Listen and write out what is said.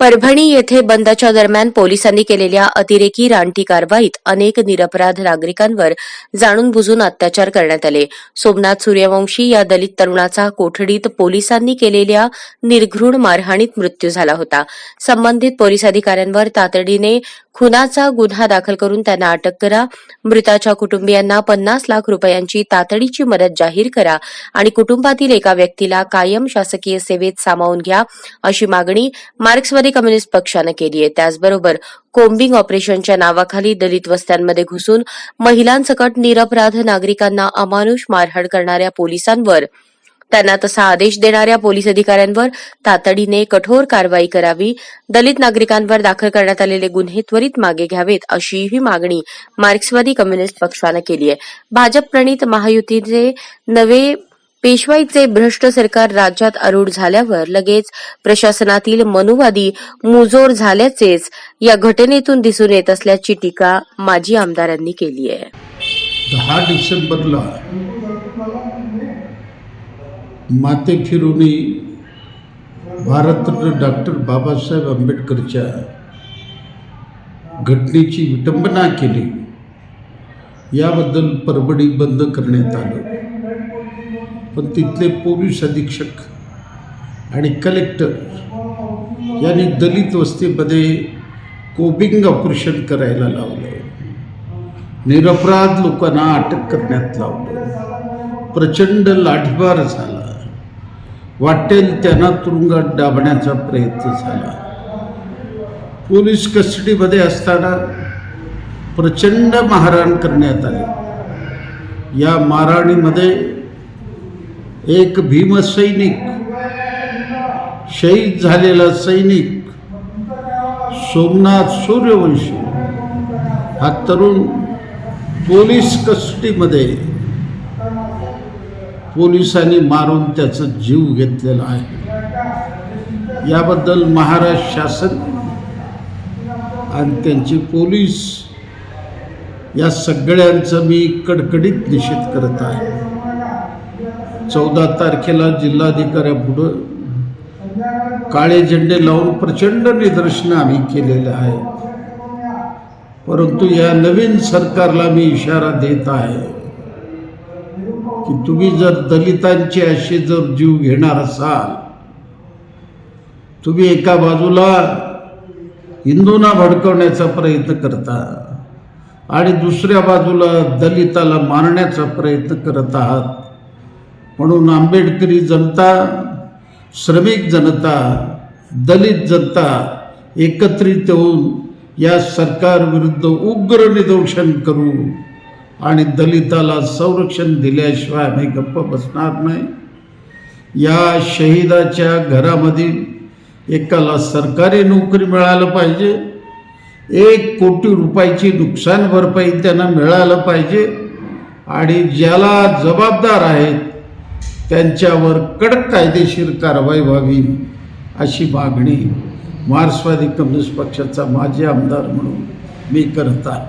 परभणी येथे बंदच्या दरम्यान पोलिसांनी केलेल्या अतिरेकी रानटी कारवाईत अनेक निरपराध नागरिकांवर जाणून बुजून अत्याचार करण्यात आले. सोमनाथ सूर्यवंशी या दलित तरुणाचा कोठडीत पोलिसांनी केलेल्या निर्घृण मारहाणीत मृत्यू झाला होता. संबंधित पोलीस अधिकाऱ्यांवर तातडीने खुनाचा गुन्हा दाखल करून त्यांना अटक करा. मृताच्या कुटुंबियांना पन्नास लाख रुपयांची तातडीची मदत जाहीर करा आणि कुटुंबातील एका व्यक्तीला कायम शासकीय सेवेत सामावून घ्या अशी मागणी मार्क्सवादी कम्युनिस्ट पक्षानं केली आहे. त्याचबरोबर कोम्बिंग ऑपरेशनच्या नावाखाली दलित वस्त्यांमध्ये घुसून महिलांसकट निरपराध नागरिकांना अमानुष मारहाण करणाऱ्या पोलिसांवर त्यांना तसा आदेश देणाऱ्या पोलीस अधिकाऱ्यांवर तातडीने कठोर कारवाई करावी दलित नागरिकांवर दाखल करण्यात आलेले गुन्हे त्वरित मागे घ्यावेत अशीही मागणी मार्क्सवादी कम्युनिस्ट पक्षानं केली आहे. भाजप प्रणित महायुतीचे नवे पेशवाईचे भ्रष्ट सरकार राज्यात आरूढ झाल्यावर लगेच प्रशासनातील मनुवादी मुजोर झाल्याचेच या घटनेतून दिसून येत असल्याची टीका माजी आमदारांनी केली आहे. दहा डिसेंबरला माते फिरुनी भारतरत्न डॉक्टर बाबासाहेब आंबेडकरच्या घटनेची विटंबना केली. याबद्दल परभणी बंद करण्यात आलं. पण तिथले पोलीस अधीक्षक आणि कलेक्टर यांनी दलित वस्तीमध्ये कोबिंग ऑपरेशन करायला लावलं निरपराध लोकांना अटक करण्यात लावलं प्रचंड लाठीमार झाला. वाटेल त्यांना तुरुंगात डाबण्याचा प्रयत्न झाला. पोलीस कस्टडीमध्ये असताना प्रचंड मारहाण करण्यात आली. या मारहाणीमध्ये एक भीमसैनिक शहीद झालेला सैनिक सोमनाथ सूर्यवंशी हा तरुण पोलीस कस्टडीमध्ये पोलिसांनी मारून त्याचा जीव घेतलेला आहे. याबद्दल महाराष्ट्र शासन आणि त्यांचे पोलीस या सगळ्यांचा मी कडकडीत निषेध करत आहे. चौदा तारखेला जिल्हाधिकाऱ्यापुढं काळे झेंडे लावून प्रचंड निदर्शनं आम्ही केलेलं आहे. परंतु या नवीन सरकारला मी इशारा देत आहे की तुम्ही जर दलितांचे असे जर जीव घेणार असाल तुम्ही एका बाजूला हिंदूंना भडकवण्याचा प्रयत्न करता आणि दुसऱ्या बाजूला दलिताला मारण्याचा प्रयत्न करत आहात म्हणून आंबेडकरी जनता श्रमिक जनता दलित जनता एकत्रित होऊन या सरकारविरुद्ध उग्र निदर्शन करू आणि दलिताला संरक्षण दिल्याशिवाय आम्ही गप्प बसणार नाही. या शहीदाच्या घरामधील एकाला सरकारी नोकरी मिळालं पाहिजे. एक कोटी रुपयाची नुकसान भरपाई त्यांना मिळालं पाहिजे. आणि ज्याला जबाबदार आहेत त्यांच्यावर कडक कायदेशीर कारवाई व्हावी अशी मागणी मार्क्सवादी कम्युनिस्ट पक्षाचा माजी आमदार म्हणून मी करत आहे.